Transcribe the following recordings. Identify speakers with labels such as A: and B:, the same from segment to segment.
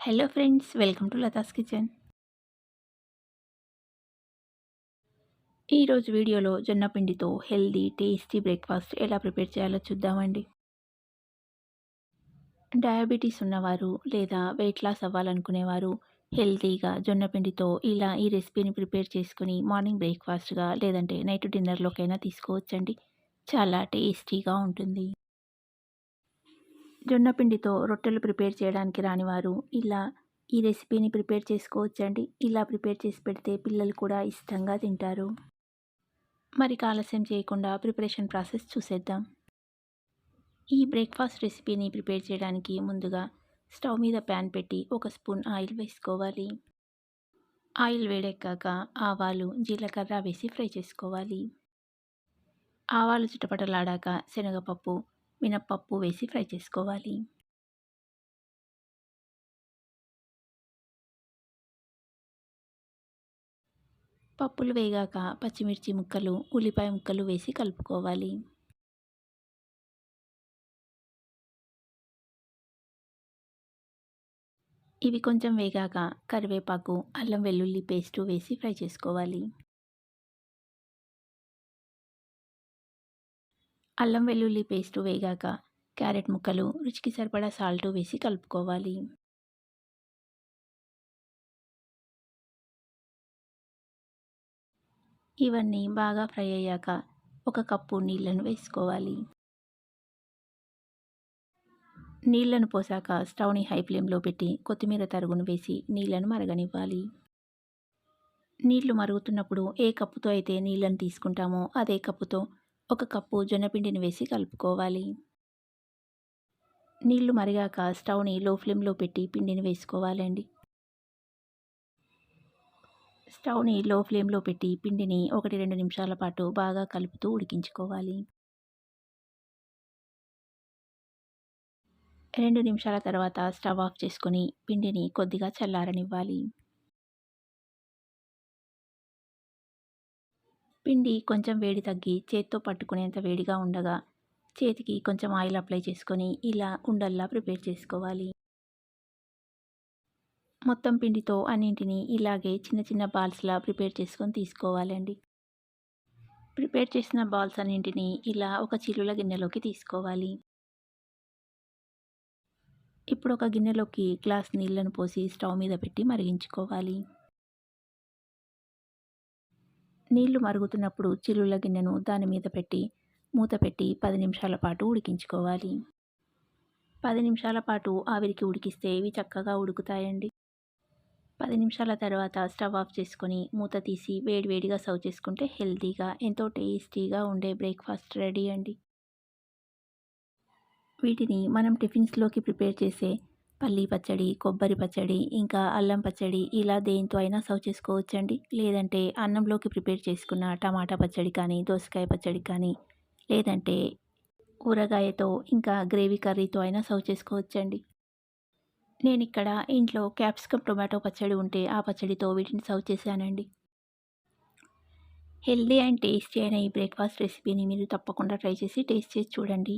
A: Hello friends welcome to Latha's kitchen ఈరోజు వీడియోలో జొన్నపిండితో హెల్దీ టేస్టీ బ్రేక్ఫాస్ట్ ఎలా ప్రిపేర్ చేయాలో చూద్దామండి. డయాబెటీస్ ఉన్నవారు లేదా వెయిట్ లాస్ అవ్వాలనుకునేవారు హెల్తీగా జొన్నపిండితో ఇలా ఈ రెసిపీని ప్రిపేర్ చేసుకుని మార్నింగ్ బ్రేక్ఫాస్ట్గా లేదంటే నైట్ డిన్నర్లోకైనా తీసుకోవచ్చండి. చాలా టేస్టీగా ఉంటుంది. జొన్న పిండితో రొట్టెలు ప్రిపేర్ చేయడానికి రానివారు. ఇలా ఈ రెసిపీని ప్రిపేర్ చేసుకోవచ్చండి. ఇలా ప్రిపేర్ చేసి పెడితే పిల్లలు కూడా ఇష్టంగా తింటారు. మరి ఆలస్యం చేయకుండా ప్రిపరేషన్ ప్రాసెస్ చూసేద్దాం. ఈ బ్రేక్ఫాస్ట్ రెసిపీని ప్రిపేర్ చేయడానికి ముందుగా స్టవ్ మీద ప్యాన్ పెట్టి ఒక స్పూన్ ఆయిల్ వేసుకోవాలి. ఆయిల్ వేడెక్కాక ఆవాలు జీలకర్ర వేసి ఫ్రై చేసుకోవాలి. ఆవాలు చిటపటలాడాక శనగపప్పు మినప్పప్పు వేసి ఫ్రై చేసుకోవాలి. పప్పులు వేగాక పచ్చిమిర్చి ముక్కలు ఉల్లిపాయ ముక్కలు వేసి కలుపుకోవాలి. ఇవి కొంచెం వేగాక కరివేపాకు అల్లం వెల్లుల్లి పేస్టు వేసి ఫ్రై చేసుకోవాలి. అల్లం వెల్లుల్లి పేస్టు వేగాక క్యారెట్ ముక్కలు రుచికి సరిపడా సాల్ట్ వేసి కలుపుకోవాలి. ఇవన్నీ బాగా ఫ్రై అయ్యాక ఒక కప్పు నీళ్ళను వేసుకోవాలి. నీళ్ళను పోసాక స్టవ్ని హై ఫ్లేమ్లో పెట్టి కొత్తిమీర తరుగును వేసి నీళ్ళను మరగనివ్వాలి. నీళ్ళు మరుగుతున్నప్పుడు ఏ కప్పుతో అయితే నీళ్ళను తీసుకుంటామో అదే కప్పుతో ఒక కప్పు జొన్నపిండిని వేసి కలుపుకోవాలి. నీళ్ళు మరిగాక స్టవ్ని లో ఫ్లేమ్లో పెట్టి పిండిని వేసుకోవాలండి. స్టవ్ని లో ఫ్లేమ్లో పెట్టి పిండిని ఒకటి రెండు నిమిషాల పాటు బాగా కలుపుతూ ఉడికించుకోవాలి. రెండు నిమిషాల తర్వాత స్టవ్ ఆఫ్ చేసుకొని పిండిని కొద్దిగా చల్లారనివ్వాలి. పిండి కొంచెం వేడి తగ్గి చేత్తో పట్టుకునేంత వేడిగా ఉండగా చేతికి కొంచెం ఆయిల్ అప్లై చేసుకొని ఇలా ఉండల్లా ప్రిపేర్ చేసుకోవాలి. మొత్తం పిండితో అన్నింటినీ ఇలాగే చిన్న చిన్న బాల్స్లా ప్రిపేర్ చేసుకొని తీసుకోవాలండి. ప్రిపేర్ చేసిన బాల్స్ అన్నింటినీ ఇలా ఒక చిల్లుల గిన్నెలోకి తీసుకోవాలి. ఇప్పుడు ఒక గిన్నెలోకి గ్లాస్ నీళ్ళను పోసి స్టవ్ మీద పెట్టి మరిగించుకోవాలి. నీళ్ళు మరుగుతున్నప్పుడు చిల్లుల గిన్నెను దాని మీద పెట్టి మూత పెట్టి పది నిమిషాల పాటు ఉడికించుకోవాలి. పది నిమిషాల పాటు ఆవిరికి ఉడికిస్తే ఇవి చక్కగా ఉడుకుతాయండి. పది నిమిషాల తర్వాత స్టవ్ ఆఫ్ చేసుకొని మూత తీసి వేడివేడిగా సర్వ్ చేసుకుంటే హెల్తీగా ఎంతో టేస్టీగా ఉండే బ్రేక్ఫాస్ట్ రెడీ అండి. వీటిని మనం టిఫిన్స్లోకి ప్రిపేర్ చేసే పల్లి పచ్చడి కొబ్బరి పచ్చడి ఇంకా అల్లం పచ్చడి ఇలా దేంతో అయినా సర్వ్ చేసుకోవచ్చండి. లేదంటే అన్నంలోకి ప్రిపేర్ చేసుకున్న టమాటా పచ్చడి కానీ దోసకాయ పచ్చడి కానీ లేదంటే ఊరగాయతో ఇంకా గ్రేవీ కర్రీతో అయినా సర్వ్ చేసుకోవచ్చండి. నేను ఇక్కడ ఇంట్లో క్యాప్సికమ్ టొమాటో పచ్చడి ఉంటే ఆ పచ్చడితో వీటిని సర్వ్ చేశానండి. హెల్దీ అండ్ టేస్టీ అయిన ఈ బ్రేక్ఫాస్ట్ రెసిపీని మీరు తప్పకుండా ట్రై చేసి టేస్ట్ చేసి చూడండి.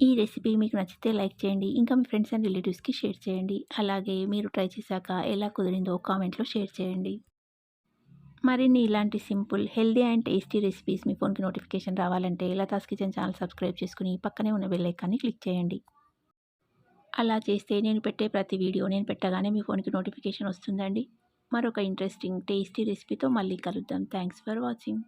A: ఈ రెసిపీ మీకు నచ్చితే లైక్ చేయండి. ఇంకా మీ ఫ్రెండ్స్ అండ్ రిలేటివ్స్కి షేర్ చేయండి. అలాగే మీరు ట్రై చేశాక ఎలా కుదిరిందో కామెంట్లో షేర్ చేయండి. మరిన్ని ఇలాంటి simple healthy and tasty recipes మీ ఫోన్కి నోటిఫికేషన్ రావాలంటే లతాస్ కిచెన్ ఛానల్ సబ్స్క్రైబ్ చేసుకుని పక్కనే ఉన్న బెల్ ఐకాన్ని క్లిక్ చేయండి. అలా చేస్తే నేను పెట్టే ప్రతి వీడియో నేను పెట్టగానే మీ ఫోన్కి నోటిఫికేషన్ వస్తుందండి. మరొక ఇంట్రెస్టింగ్ టేస్టీ రెసిపీతో మళ్ళీ కలుద్దాం. Thanks for watching.